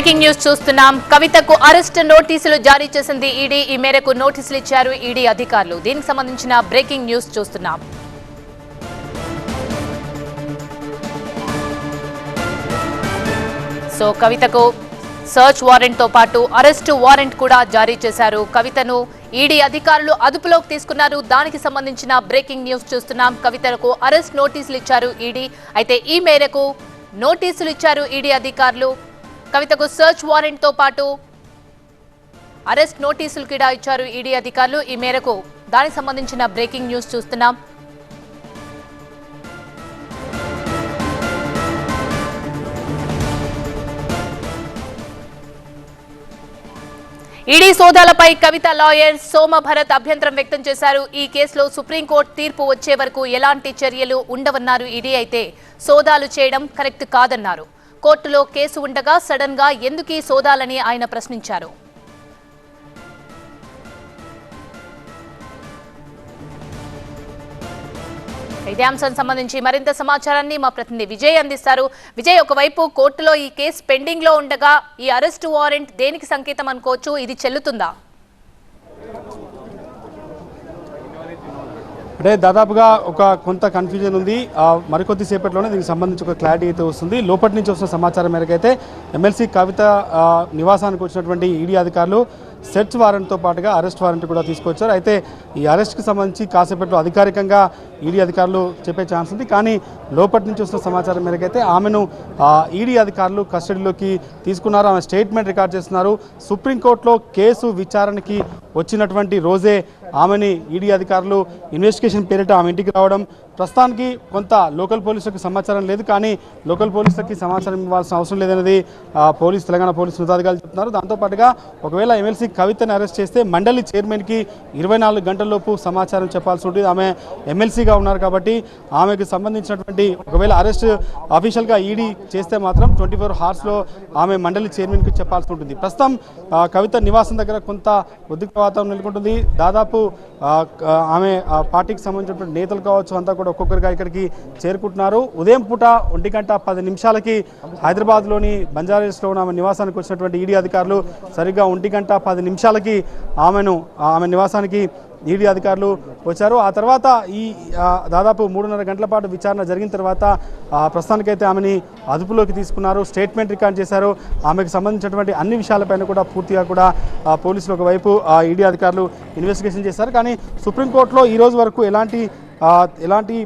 Breaking news చూస్తున్నాం. కవితకు arrest నోటీసులు జారీ చేసింది ఈడీ. ఈ మేరకు నోటీసులు ఇచ్చారు ఈడీ అధికారులు. దీనికి సంబంధించిన బ్రేకింగ్ న్యూస్ చూస్తున్నాం. సో కవితకు సర్చ్ వారెంట్తో పాటు అరెస్టు వారెంట్ కూడా జారీ చేశారు. కవితను ఈడీ అధికారులు అదుపులోకి తీసుకున్నారు. దానికి సంబంధించిన బ్రేకింగ్ న్యూస్ చూస్తున్నాం. కవితకు అరెస్ట్ నోటీసులు ఇచ్చారు ఈడీ. అయితే ఈ మేరకు నోటీసులు ఇచ్చారు ఈడీ అధికారులు. కవితకు సర్చ్ వారెంట్తో పాటు అరెస్ట్ నోటీసులు కూడా ఇచ్చారు ఈడీ అధికారులు. ఈ మేరకు దానికి సంబంధించిన బ్రేకింగ్ న్యూస్ చూస్తున్నాం. ఈడీ సోదాలపై కవిత లాయర్ సోమ భరత్ అభ్యంతరం వ్యక్తం చేశారు. ఈ కేసులో సుప్రీంకోర్టు తీర్పు వచ్చే వరకు ఎలాంటి చర్యలు ఉండవన్నారు. ఈడీ అయితే సోదాలు చేయడం కరెక్ట్ కాదన్నారు. కోర్టులో కేసు ఉండగా సడన్గా ఎందుకు సోదాలని ఆయన ప్రశ్నించారు. ఇదే అంశం సంబంధించి మరింత సమాచారాన్ని మా ప్రతినిధి విజయ్ అందిస్తారు. విజయ్ ఒకవైపు కోర్టులో ఈ కేసు పెండింగ్లో ఉండగా ఈ అరెస్ట్ వారెంట్ దేనికి సంకేతం అనుకోవచ్చు? ఇది చెల్లుతుందా? అంటే దాదాపుగా ఒక కొంత కన్ఫ్యూజన్ ఉంది. మరికొద్ది సేపట్లోనే దీనికి సంబంధించి ఒక క్లారిటీ అయితే వస్తుంది. లోపటి నుంచి వస్తున్న సమాచారం మేరకు అయితే ఎమ్మెల్సీ కవిత నివాసానికి వచ్చినటువంటి ఈడీ అధికారులు సెర్చ్ వారెంట్తో పాటుగా అరెస్ట్ వారెంట్ కూడా తీసుకొచ్చారు. అయితే ఈ అరెస్ట్కి సంబంధించి కాసేపట్లో అధికారికంగా ఈడీ అధికారులు చెప్పే ఛాన్స్ ఉంది. కానీ లోపటి నుంచి వస్తున్న సమాచారం మేరకు అయితే ఆమెను ఈడీ అధికారులు కస్టడీలోకి తీసుకున్నారు. ఆమె స్టేట్మెంట్ రికార్డ్ చేస్తున్నారు. సుప్రీంకోర్టులో కేసు విచారణకి వచ్చినటువంటి రోజే ఆమెని ఈడీ అధికారులు ఇన్వెస్టిగేషన్ పేరిట ఆమె ఇంటికి రావడం. ప్రస్తుతానికి కొంత లోకల్ పోలీసులకు సమాచారం లేదు కానీ లోకల్ పోలీసులకి సమాచారం ఇవ్వాల్సిన అవసరం లేదనేది పోలీస్ తెలంగాణ పోలీసు ఉన్నతాధికారులు చెప్తున్నారు. దాంతోపాటుగా ఒకవేళ ఎమ్మెల్సీ కవితని అరెస్ట్ చేస్తే మండలి చైర్మన్కి ఇరవై నాలుగు గంటలలోపు సమాచారం చెప్పాల్సి ఉంటుంది. ఆమె ఎమ్మెల్సీగా ఉన్నారు కాబట్టి ఆమెకు సంబంధించినటువంటి ఒకవేళ అరెస్ట్ అఫీషియల్గా ఈడీ చేస్తే మాత్రం ట్వంటీ ఫోర్ హార్స్లో ఆమె మండలి చైర్మన్కి చెప్పాల్సి ఉంటుంది. ప్రస్తుతం కవిత నివాసం దగ్గర కొంత ఉద్రిక్త వాతావరణం నెలకొంటుంది. దాదాపు ఆమె ఆ పార్టీకి సంబంధించినటువంటి నేతలు కావచ్చు అంతా కూడా ఒక్కొక్కరిగా ఇక్కడికి చేరుకుంటున్నారు. ఉదయం పూట ఒంటి గంట పది నిమిషాలకి హైదరాబాద్లోని బంజారాహిల్స్లో ఉన్న ఆమె నివాసానికి వచ్చినటువంటి ఈడీ అధికారులు సరిగ్గా ఒంటి గంట పది నిమిషాలకి ఆమెను ఆమె నివాసానికి ఈడీ అధికారులు వచ్చారు. ఆ తర్వాత ఈ దాదాపు మూడున్నర గంటల పాటు విచారణ జరిగిన తర్వాత ప్రస్తుతానికైతే ఆమెని అదుపులోకి తీసుకున్నారు. స్టేట్మెంట్ రికార్డ్ చేశారు. ఆమెకు సంబంధించినటువంటి అన్ని విషయాలపైన కూడా పూర్తిగా కూడా పోలీసులు ఒకవైపు ఈడీ అధికారులు ఇన్వెస్టిగేషన్ చేశారు. కానీ సుప్రీంకోర్టులో ఈ రోజు వరకు ఎలాంటి ఎలాంటి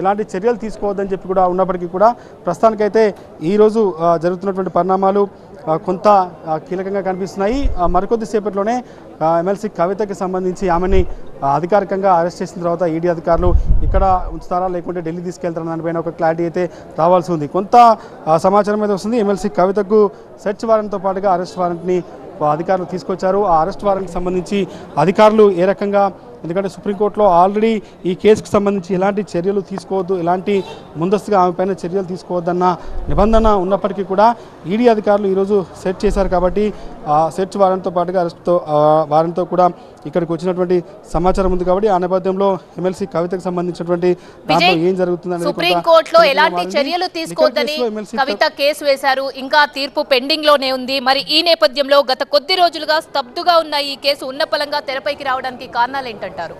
ఎలాంటి చర్యలు తీసుకోవద్దని చెప్పి కూడా ఉన్నప్పటికీ కూడా ప్రస్తుతానికైతే ఈరోజు జరుగుతున్నటువంటి పరిణామాలు కొంత కీలకంగా కనిపిస్తున్నాయి. ఆ, మరికొద్ది సేపట్లోనే ఎమ్మెల్సీ కవితకి సంబంధించి ఆమెని అధికారికంగా అరెస్ట్ చేసిన తర్వాత ఈడీ అధికారులు ఇక్కడ ఉంచుతారా లేకుంటే ఢిల్లీ తీసుకెళ్తారా దానిపైన ఒక క్లారిటీ అయితే రావాల్సి ఉంది. కొంత సమాచారం అయితే వస్తుంది. ఎమ్మెల్సీ కవితకు సెర్చ్ వారెంట్తో పాటుగా అరెస్ట్ వారెంట్ని అధికారులు తీసుకొచ్చారు. ఆ అరెస్ట్ వారెంట్కి సంబంధించి అధికారులు ఏ రకంగా ఎందుకంటే సుప్రీంకోర్టులో ఆల్రెడీ ఈ కేసుకు సంబంధించి ఎలాంటి చర్యలు తీసుకోవద్దు ఎలాంటి ముందస్తుగా ఆమె పైన చర్యలు తీసుకోవద్దన్న నిబంధన ఉన్నప్పటికీ కూడా ఈడీ అధికారులు ఈరోజు సెర్చ్ చేశారు కాబట్టి ఆ సెర్చ్ వారెంట్తో పాటుగా అరెస్ట్తో వారెంట్తో కూడా ఇక్కడికి వచ్చినటువంటి సమాచారం ఉంది కాబట్టి ఆ నేపథ్యంలో ఎమ్మెల్సీ కవితకు సంబంధించినటువంటి దాంట్లో ఏం జరుగుతుంది ఎలాంటి. చర్యలు తీసుకోవద్దని కవిత కేసు వేశారు. ఇంకా తీర్పు పెండింగ్లోనే ఉంది. మరి ఈ నేపథ్యంలో గత కొద్ది రోజులుగా స్తబ్దుగా ఉన్న ఈ కేసు ఉన్నపలంగా తెరపైకి రావడానికి కారణాలు ఏంటంటారు?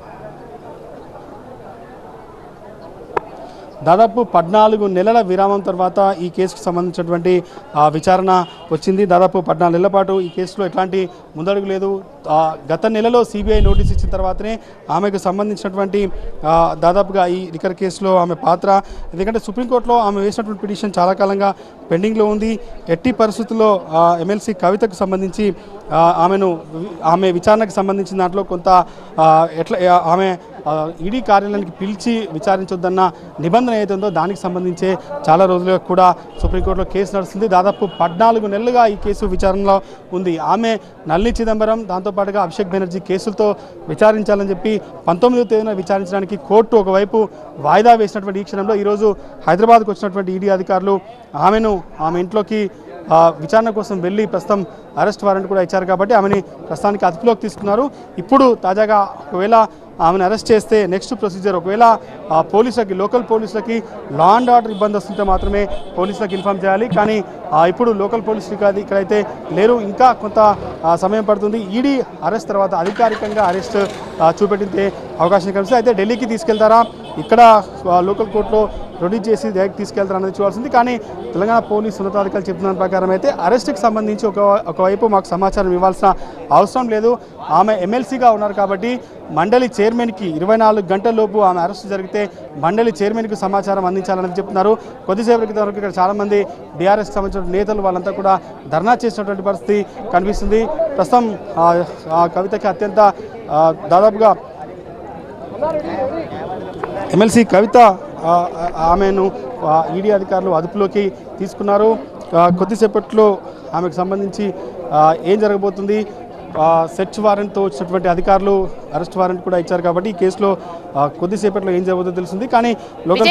దాదాపు పద్నాలుగు నెలల విరామం తర్వాత ఈ కేసుకు సంబంధించినటువంటి విచారణ వచ్చింది. దాదాపు పద్నాలుగు నెలల పాటు ఈ కేసులో ఎట్లాంటి ముందడుగు లేదు. గత నెలలో సిబిఐ నోటీస్ ఇచ్చిన తర్వాతనే ఆమెకు సంబంధించినటువంటి దాదాపుగా ఈ లిక్కర్ కేసులో ఆమె పాత్ర. ఎందుకంటే సుప్రీంకోర్టులో ఆమె వేసినటువంటి పిటిషన్ చాలా కాలంగా పెండింగ్లో ఉంది. ఎట్టి పరిస్థితుల్లో ఎమ్మెల్సీ కవితకు సంబంధించి ఆమెను ఆమె విచారణకు సంబంధించిన దాంట్లో కొంత ఎట్లా ఆమె ఈడీ కార్యాలయానికి పిలిచి విచారించొద్దన్న నిబంధన ఏదైతే ఉందో దానికి సంబంధించే చాలా రోజులుగా కూడా సుప్రీంకోర్టులో కేసు నడుస్తుంది. దాదాపు పద్నాలుగు నెలలుగా ఈ కేసు విచారణలో ఉంది. ఆమె నల్లి చిదంబరం దాంతో దాంతోపాటుగా అభిషేక్ బెనర్జీ కేసులతో విచారించాలని చెప్పి పంతొమ్మిదో తేదీన విచారించడానికి కోర్టు ఒకవైపు వాయిదా వేసినటువంటి ఈ క్షణంలో ఈరోజు హైదరాబాద్కు వచ్చినటువంటి ఈడీ అధికారులు ఆమెను ఆమె ఇంట్లోకి విచారణ కోసం వెళ్ళి ప్రస్తుతం అరెస్ట్ వారెంట్ కూడా ఇచ్చారు కాబట్టి ఆమెని ప్రస్తుతానికి అదుపులోకి తీసుకున్నారు. ఇప్పుడు తాజాగా ఒకవేళ ఆమెను అరెస్ట్ చేస్తే నెక్స్ట్ ప్రొసీజర్ ఒకవేళ ఆ, పోలీసులకి లోకల్ పోలీసులకి లా అండ్ ఆర్డర్ ఇబ్బంది వస్తుంటే మాత్రమే పోలీసులకు ఇన్ఫామ్ చేయాలి. కానీ ఇప్పుడు లోకల్ పోలీసులు కాదు ఇక్కడైతే లేరు. ఇంకా కొంత సమయం పడుతుంది. ఈడీ అరెస్ట్ తర్వాత అధికారికంగా అరెస్ట్ చూపెట్టితే అవకాశం కలిసి అయితే ఢిల్లీకి తీసుకెళ్తారా? ఇక్కడ లోకల్ కోర్టులో ప్రొడ్యూస్ చేసి డైరెక్ట్ తీసుకెళ్తారు అనేది చూడాల్సింది. కానీ తెలంగాణ పోలీసు ఉన్నతాధికారులు చెప్తున్న ప్రకారం అయితే అరెస్ట్కి సంబంధించి ఒక ఒకవైపు మాకు సమాచారం ఇవ్వాల్సిన అవసరం లేదు. ఆమె ఎమ్మెల్సీగా ఉన్నారు కాబట్టి మండలి చైర్మన్కి ఇరవై నాలుగు గంటలలోపు ఆమె అరెస్ట్ జరిగితే మండలి చైర్మన్కి సమాచారం అందించాలని చెప్తున్నారు. కొద్దిసేపటి క్రితం వరకు ఇక్కడ చాలామంది బీఆర్ఎస్ సంబంధించిన నేతలు వాళ్ళంతా కూడా ధర్నా చేసినటువంటి పరిస్థితి కనిపిస్తుంది. ప్రస్తుతం ఆ, కవితకి అత్యంత దాదాపుగా ఎమ్మెల్సీ కవిత ఆమెను ఈడీ అధికారులు అదుపులోకి తీసుకున్నారు. కొద్దిసేపట్లో ఆమెకు సంబంధించి ఏం జరగబోతుంది? సెర్చ్ వారెంట్తో వచ్చినటువంటి అధికారులు అరెస్ట్ వారెంట్ కూడా ఇచ్చారు కాబట్టి ఈ కేసులో కొద్దిసేపట్లో ఏం జరగబోతుందో తెలిసింది. కానీ లోకల్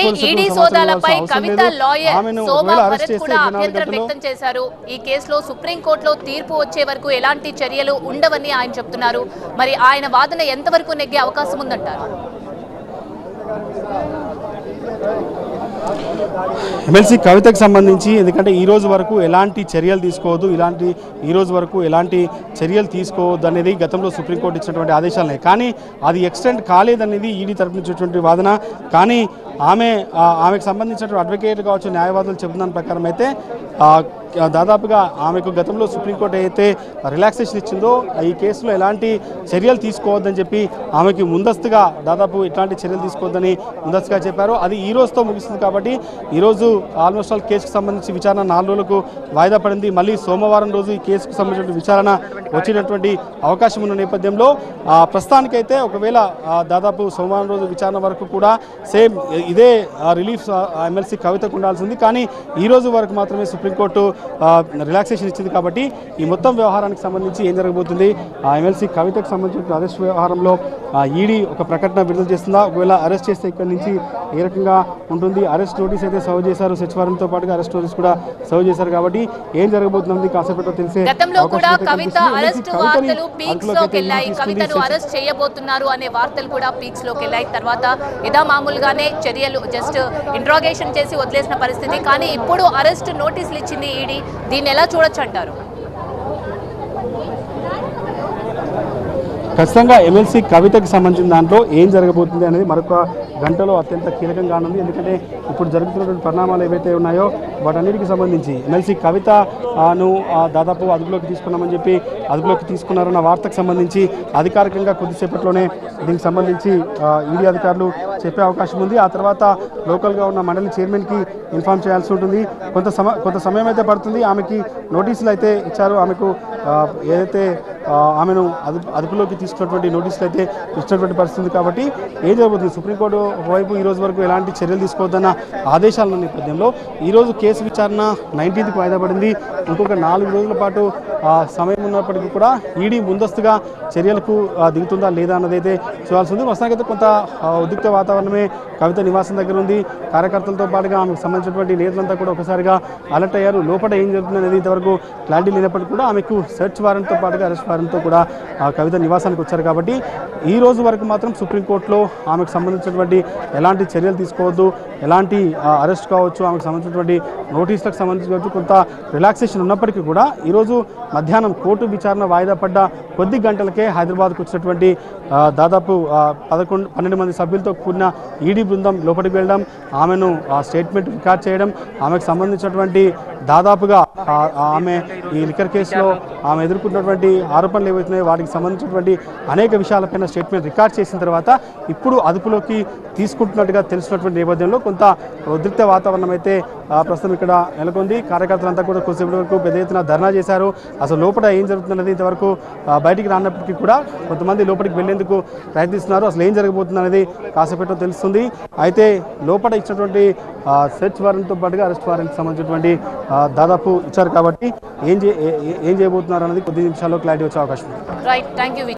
చేశారు. ఈ కేసులో సుప్రీంకోర్టులో తీర్పు వచ్చే వరకు ఎలాంటి చర్యలు ఉండవని ఆయన చెప్తున్నారు. మరి ఆయన వాదన ఎంతవరకు నెగ్గే అవకాశం ఉందంటారు? ఎమ్మెల్సీ కవితకు సంబంధించి ఎందుకంటే ఈ రోజు వరకు ఎలాంటి చర్యలు తీసుకోవద్దు ఇలాంటి ఈ రోజు వరకు ఎలాంటి చర్యలు తీసుకోవద్దు అనేది గతంలో సుప్రీంకోర్టు ఇచ్చినటువంటి ఆదేశాలనే. కానీ అది ఎక్స్టెండ్ కాలేదనేది ఈడీ తరపు నుంచి వాదన. కానీ ఆమె ఆమెకు సంబంధించినటువంటి అడ్వకేట్ కావచ్చు న్యాయవాదులు చెబుతున్న ప్రకారం అయితే దాదాపుగా ఆమెకు గతంలో సుప్రీంకోర్టు అయితే రిలాక్సేషన్ ఇచ్చిందో ఈ కేసులో ఎలాంటి చర్యలు తీసుకోవద్దని చెప్పి ఆమెకి ముందస్తుగా దాదాపు ఎట్లాంటి చర్యలు తీసుకోవద్దని ముందస్తుగా చెప్పారు. అది ఈ రోజుతో ముగిస్తుంది కాబట్టి ఈరోజు ఆల్మోస్ట్ ఆల్ కేసుకు సంబంధించి విచారణ నాలుగు రోజులకు వాయిదా పడింది. మళ్ళీ సోమవారం రోజు ఈ కేసుకు సంబంధించిన విచారణ వచ్చినటువంటి అవకాశం ఉన్న నేపథ్యంలో ప్రస్తుతానికైతే ఒకవేళ దాదాపు సోమవారం రోజు విచారణ వరకు కూడా సేమ్ ఇదే ఆ, రిలీఫ్ ఎమ్మెల్సీ కవితకు ఉండాల్సింది. కానీ ఈ రోజు వరకు మాత్రమే సుప్రీంకోర్టు రిలాక్సేషన్ ఇచ్చింది కాబట్టి ఈ మొత్తం వ్యవహారానికి సంబంధించి ఏం జరగబోతుంది? ఆ ఎమ్మెల్సీ కవితకు సంబంధించిన అరెస్ట్ వ్యవహారంలో ఈడీ ఒక ప్రకటన విడుదల చేస్తుందా? ఒకవేళ అరెస్ట్ చేస్తే ఇక్కడి నుంచి ఏ రకంగా ఉంటుంది? అరెస్ట్ నోటీస్ అయితే సర్వ్ చేశారు. సచివాలయంతో పాటుగా అరెస్ట్ నోటీస్ కూడా సర్వ్ చేశారు కాబట్టి ఏం జరగబోతుంది కాసేపట్లో తెలిసే గతంలో అవకాశం కూడా అయితే కవిత కనిపిస్తుంది. అరెస్ట్ కవితని వార్తలు పీక్స్ అదుపులోకి లోకి అయితే వెళ్ళాయి. తీసుకుంది. కవితను అరెస్ట్ చేయబోతున్నారు అనే వార్తలు కూడా పీక్స్లోకి వెళ్ళాయి. తర్వాత ఇదా మామూలుగానే చర్యలు జస్ట్ ఇంట్రాగేషన్ చేసి వదిలేసిన పరిస్థితి. కానీ ఇప్పుడు అరెస్ట్ నోటీసులు ఇచ్చింది ఈడీ దీన్ని ఎలా చూడొచ్చు అంటారు? ఖచ్చితంగా ఎమ్మెల్సీ కవితకి సంబంధించిన దాంట్లో ఏం జరగబోతుంది అనేది మరొక గంటలో అత్యంత కీలకంగా ఉంది ఎందుకంటే ఇప్పుడు జరుగుతున్నటువంటి పరిణామాలు ఏవైతే ఉన్నాయో వాటన్నిటికి సంబంధించి ఎమ్మెల్సీ కవితను ఆ, దాదాపు అదుపులోకి తీసుకున్నామని చెప్పి అదుపులోకి తీసుకున్నారన్న వార్తకు సంబంధించి అధికారికంగా కొద్దిసేపట్లోనే దీనికి సంబంధించి ఈడీ అధికారులు చెప్పే అవకాశం ఉంది. ఆ తర్వాత లోకల్గా ఉన్న మండలి చైర్మన్కి ఇన్ఫామ్ చేయాల్సి ఉంటుంది. కొంత సమ కొంత సమయం అయితే పడుతుంది. ఆమెకి నోటీసులు అయితే ఇచ్చారు. ఆమెకు ఏదైతే ఆమెను అదుపు అదుపులోకి తీసుకున్నటువంటి నోటీసులు అయితే ఇచ్చినటువంటి పరిస్థితి కాబట్టి ఏం జరుగుతుంది సుప్రీంకోర్టు ఒకవైపు ఈ రోజు వరకు ఎలాంటి చర్యలు తీసుకోవద్దన్న ఆదేశాల నేపథ్యంలో ఈరోజు కేసు విచారణ నైన్టీన్త్కి వాయిదా పడింది. ఇంకొక నాలుగు రోజుల పాటు సమయం ఉన్నప్పటికీ కూడా ఈడీ ముందస్తుగా చర్యలకు దిగుతుందా లేదా అన్నది అయితే చూడాల్సి ఉంది. మొత్తానికైతే కొంత ఉద్రిక్త వాతావరణమే కవిత నివాసం దగ్గర ఉంది. కార్యకర్తలతో పాటుగా ఆమెకు సంబంధించినటువంటి నేతలంతా కూడా ఒకసారిగా అలర్ట్ అయ్యారు. లోపల ఏం జరుగుతుంది అనేది ఇంతవరకు క్లారిటీ లేనప్పటికీ కూడా ఆమెకు సెర్చ్ వారెంట్తో పాటుగా అరెస్ట్ వారెంట్తో కూడా ఆ కవిత నివాసానికి వచ్చారు కాబట్టి ఈ రోజు వరకు మాత్రం సుప్రీంకోర్టులో ఆమెకు సంబంధించినటువంటి ఎలాంటి చర్యలు తీసుకోవద్దు ఎలాంటి అరెస్ట్ కావచ్చు ఆమెకు సంబంధించినటువంటి నోటీసులకు సంబంధించి కొంత రిలాక్సేషన్ ఉన్నప్పటికీ కూడా ఈరోజు మధ్యాహ్నం కోర్టు విచారణ వాయిదా పడ్డ కొద్ది గంటలకే హైదరాబాద్కు వచ్చినటువంటి దాదాపు పదకొండు పన్నెండు మంది సభ్యులతో కూడిన ఈడీ బృందం లోపలికి వెళ్ళడం ఆమెను ఆ స్టేట్మెంట్ రికార్డ్ చేయడం ఆమెకు సంబంధించినటువంటి దాదాపుగా ఆమె ఈ లిక్కర్ కేసులో ఆమె ఎదుర్కొన్నటువంటి ఆరోపణలు ఏవైతున్నాయో వాటికి సంబంధించినటువంటి అనేక విషయాలపైన స్టేట్మెంట్ రికార్డ్ చేసిన తర్వాత ఇప్పుడు అదుపులోకి తీసుకుంటున్నట్టుగా తెలిసినటువంటి నేపథ్యంలో కొంత ఉద్రిక్త వాతావరణం అయితే ప్రస్తుతం ఇక్కడ నెలకొంది. కార్యకర్తలంతా కూడా కొద్దిసేపటి వరకు పెద్ద ఎత్తున ధర్నా చేశారు. అసలు లోపల ఏం జరుగుతున్నది ఇంతవరకు బయటికి రానప్పటికీ కూడా కొంతమంది లోపలికి వెళ్ళేందుకు ప్రయత్నిస్తున్నారు. అసలు ఏం జరగబోతుంది అనేది కాసేపట్లో తెలుస్తుంది. అయితే లోపల ఇచ్చినటువంటి సెర్చ్ వారెంట్తో పాటుగా అరెస్ట్ వారెంట్కి సంబంధించినటువంటి దాదాపు ఇచ్చారు కాబట్టి ఏం చే ఏం చేయబోతున్నారు అనేది కొద్ది నిమిషాల్లో క్లారిటీ వచ్చే అవకాశం ఉంది. Thank you